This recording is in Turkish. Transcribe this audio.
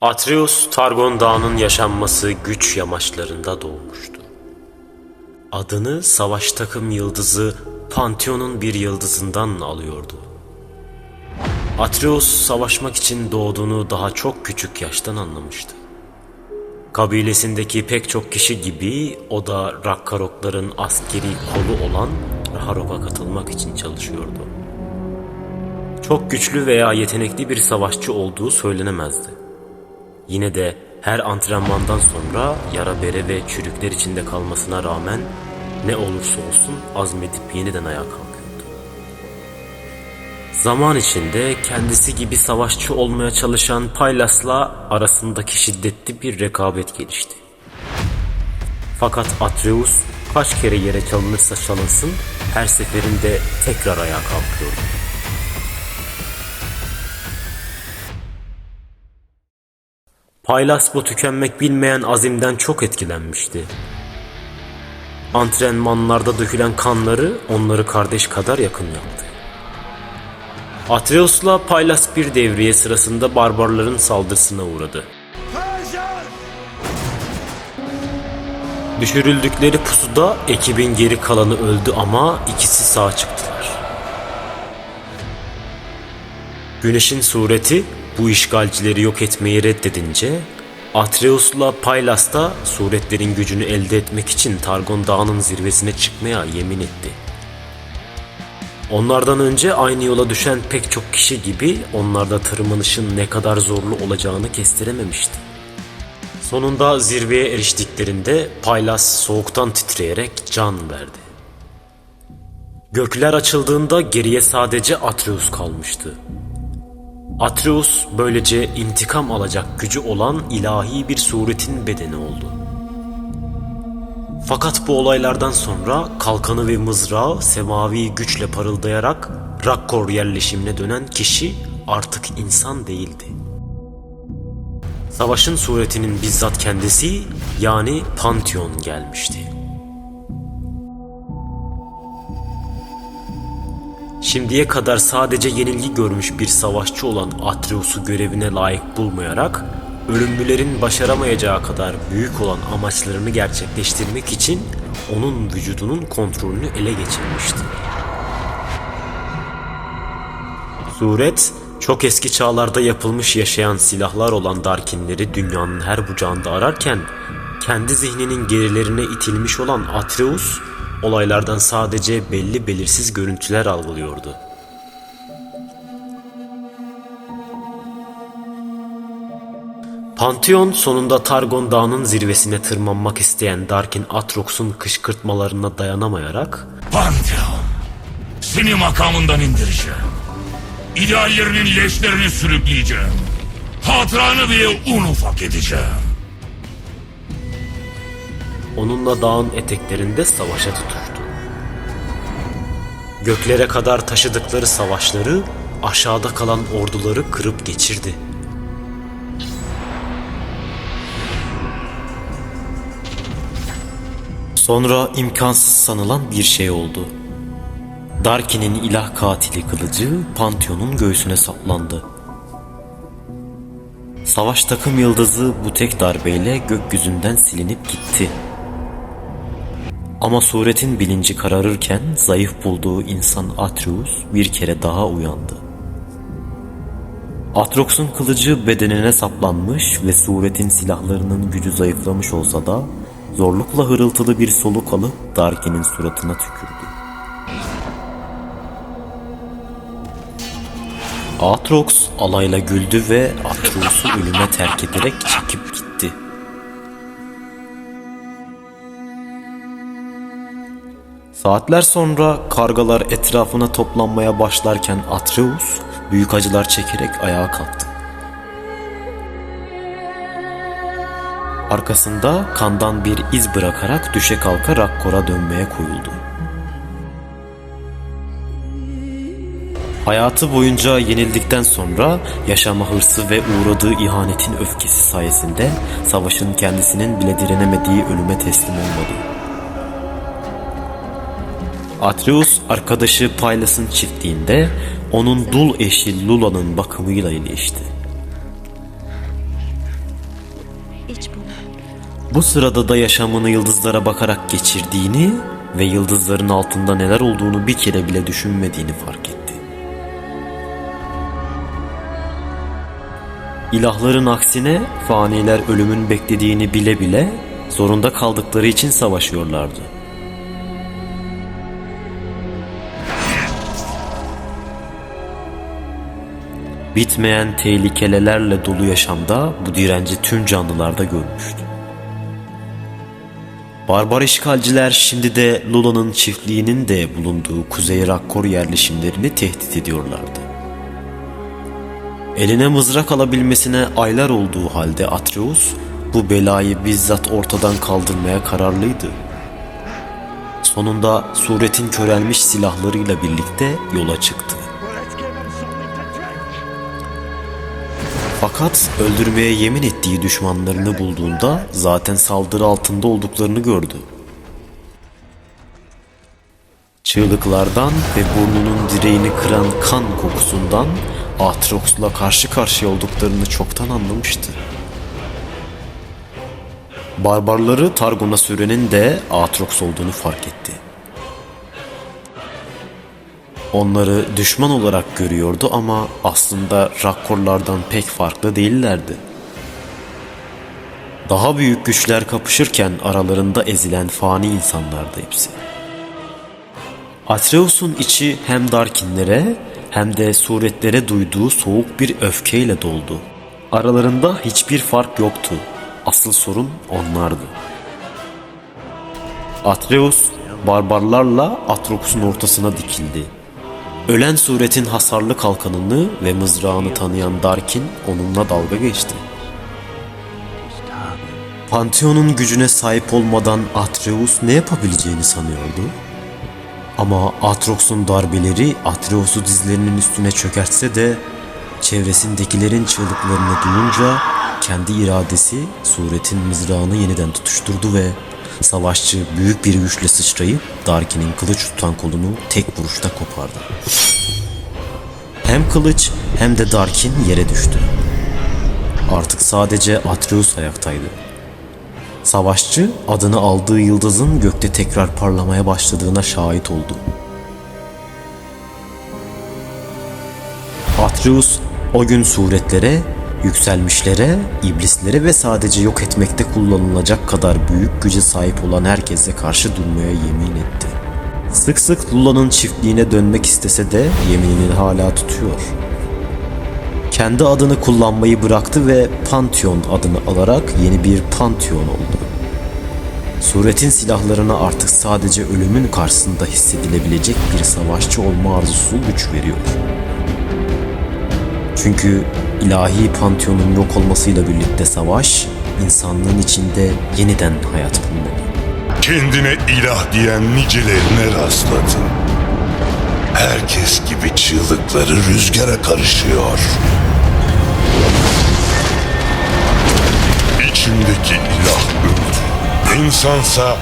Atreus, Targon Dağı'nın yaşanması güç yamaçlarında doğmuştu. Adını savaş takım yıldızı Pantheon'un bir yıldızından alıyordu. Atreus savaşmak için doğduğunu daha çok küçük yaştan anlamıştı. Kabilesindeki pek çok kişi gibi o da Rakkarokların askeri kolu olan Raharok'a katılmak için çalışıyordu. Çok güçlü veya yetenekli bir savaşçı olduğu söylenemezdi. Yine de her antrenmandan sonra yara bere ve çürükler içinde kalmasına rağmen ne olursa olsun azmedip yeniden ayağa kalkıyordu. Zaman içinde kendisi gibi savaşçı olmaya çalışan Paylas'la arasındaki şiddetli bir rekabet gelişti. Fakat Atreus kaç kere yere çalınırsa çalınsın her seferinde tekrar ayağa kalkıyordu. Paylas bu tükenmek bilmeyen azimden çok etkilenmişti. Antrenmanlarda dökülen kanları onları kardeş kadar yakın yaptı. Atreus'la Paylas bir devriye sırasında barbarların saldırısına uğradı. Düşürüldükleri pusuda ekibin geri kalanı öldü ama ikisi sağ çıktılar. Güneşin sureti bu işgalcileri yok etmeyi reddedince Atreus'la Paylas da suretlerin gücünü elde etmek için Targon Dağı'nın zirvesine çıkmaya yemin etti. Onlardan önce aynı yola düşen pek çok kişi gibi onlar da tırmanışın ne kadar zorlu olacağını kestirememişti. Sonunda zirveye eriştiklerinde Paylas soğuktan titreyerek can verdi. Gökler açıldığında geriye sadece Atreus kalmıştı. Atreus böylece intikam alacak gücü olan ilahi bir suretin bedeni oldu. Fakat bu olaylardan sonra kalkanı ve mızrağı semavi güçle parıldayarak Rakkor yerleşimine dönen kişi artık insan değildi. Savaşın suretinin bizzat kendisi yani Pantheon gelmişti. Şimdiye kadar sadece yenilgi görmüş bir savaşçı olan Atreus'u görevine layık bulmayarak ölümlülerin başaramayacağı kadar büyük olan amaçlarını gerçekleştirmek için onun vücudunun kontrolünü ele geçirmişti. Suret, çok eski çağlarda yapılmış yaşayan silahlar olan Darkinleri dünyanın her bucağında ararken, kendi zihninin gerilerine itilmiş olan Atreus, olaylardan sadece belli belirsiz görüntüler algılıyordu. Pantheon sonunda Targon Dağı'nın zirvesine tırmanmak isteyen Darkin Atrox'un kışkırtmalarına dayanamayarak Pantheon, seni makamından indireceğim. İdeallerinin leşlerini sürükleyeceğim. Hatıranı bile un ufak edeceğim. Onunla dağın eteklerinde savaşa tutuştu. Göklere kadar taşıdıkları savaşları aşağıda kalan orduları kırıp geçirdi. Sonra imkansız sanılan bir şey oldu. Darkin'in ilah katili kılıcı Pantheon'un göğsüne saplandı. Savaş takım yıldızı bu tek darbeyle gökyüzünden silinip gitti. Ama suretin bilinci kararırken zayıf bulduğu insan Atreus bir kere daha uyandı. Atrox'un kılıcı bedenine saplanmış ve suretin silahlarının gücü zayıflamış olsa da zorlukla hırıltılı bir soluk alıp Darkin'in suratına tükürdü. Atrox alayla güldü ve Atreus'u ölüme terk ederek çekip Saatler sonra kargalar etrafına toplanmaya başlarken Atreus büyük acılar çekerek ayağa kalktı. Arkasında kandan bir iz bırakarak düşe kalka Rakkor'a dönmeye koyuldu. Hayatı boyunca yenildikten sonra yaşama hırsı ve uğradığı ihanetin öfkesi sayesinde savaşın kendisinin bile direnemediği ölüme teslim olmadı. Atreus arkadaşı Pylas'ın çiftliğinde onun dul eşi Lula'nın bakımıyla bunu. Bu sırada da yaşamını yıldızlara bakarak geçirdiğini ve yıldızların altında neler olduğunu bir kere bile düşünmediğini fark etti. İlahların aksine faniler ölümün beklediğini bile bile zorunda kaldıkları için savaşıyorlardı. Bitmeyen tehlikelerle dolu yaşamda bu direnci tüm canlılarda görmüştü. Barbar işgalciler şimdi de Lula'nın çiftliğinin de bulunduğu Kuzey Rakkor yerleşimlerini tehdit ediyorlardı. Eline mızrak alabilmesine aylar olduğu halde Atreus bu belayı bizzat ortadan kaldırmaya kararlıydı. Sonunda suretin körelmiş silahlarıyla birlikte yola çıktı. Fakat öldürmeye yemin ettiği düşmanlarını bulduğunda zaten saldırı altında olduklarını gördü. Çığlıklardan ve burnunun direğini kıran kan kokusundan Atrox'la karşı karşıya olduklarını çoktan anlamıştı. Barbarları Targon'a sürenin de Atrox olduğunu fark etti. Onları düşman olarak görüyordu ama aslında Rakkorlardan pek farklı değillerdi. Daha büyük güçler kapışırken aralarında ezilen fani insanlardı hepsi. Atreus'un içi hem Darkinlere hem de suretlere duyduğu soğuk bir öfkeyle doldu. Aralarında hiçbir fark yoktu. Asıl sorun onlardı. Atreus barbarlarla Atrox'un ortasına dikildi. Ölen suretin hasarlı kalkanını ve mızrağını tanıyan Darkin onunla dalga geçti. Pantheon'un gücüne sahip olmadan Atreus ne yapabileceğini sanıyordu. Ama Atrox'un darbeleri Atreus'u dizlerinin üstüne çökertse de çevresindekilerin çığlıklarını duyunca kendi iradesi suretin mızrağını yeniden tutuşturdu ve savaşçı büyük bir güçle sıçrayıp Darkin'in kılıç tutan kolunu tek vuruşta kopardı. Hem kılıç hem de Darkin yere düştü. Artık sadece Atreus ayaktaydı. Savaşçı adını aldığı yıldızın gökte tekrar parlamaya başladığına şahit oldu. Atreus o gün suretlere, yükselmişlere, iblislere ve sadece yok etmekte kullanılacak kadar büyük güce sahip olan herkese karşı durmaya yemin etti. Sık sık Lula'nın çiftliğine dönmek istese de yeminini hala tutuyor. Kendi adını kullanmayı bıraktı ve Pantheon adını alarak yeni bir Pantheon oldu. Suretin silahlarına artık sadece ölümün karşısında hissedilebilecek bir savaşçı olma arzusu güç veriyor. Çünkü ilahi Pantheon'un yok olmasıyla birlikte savaş, insanlığın içinde yeniden hayat bulmalı. Kendine ilah diyen nicelerine rastladım. Herkes gibi çığlıkları rüzgara karışıyor. İçimdeki ilah öldü. İnsansa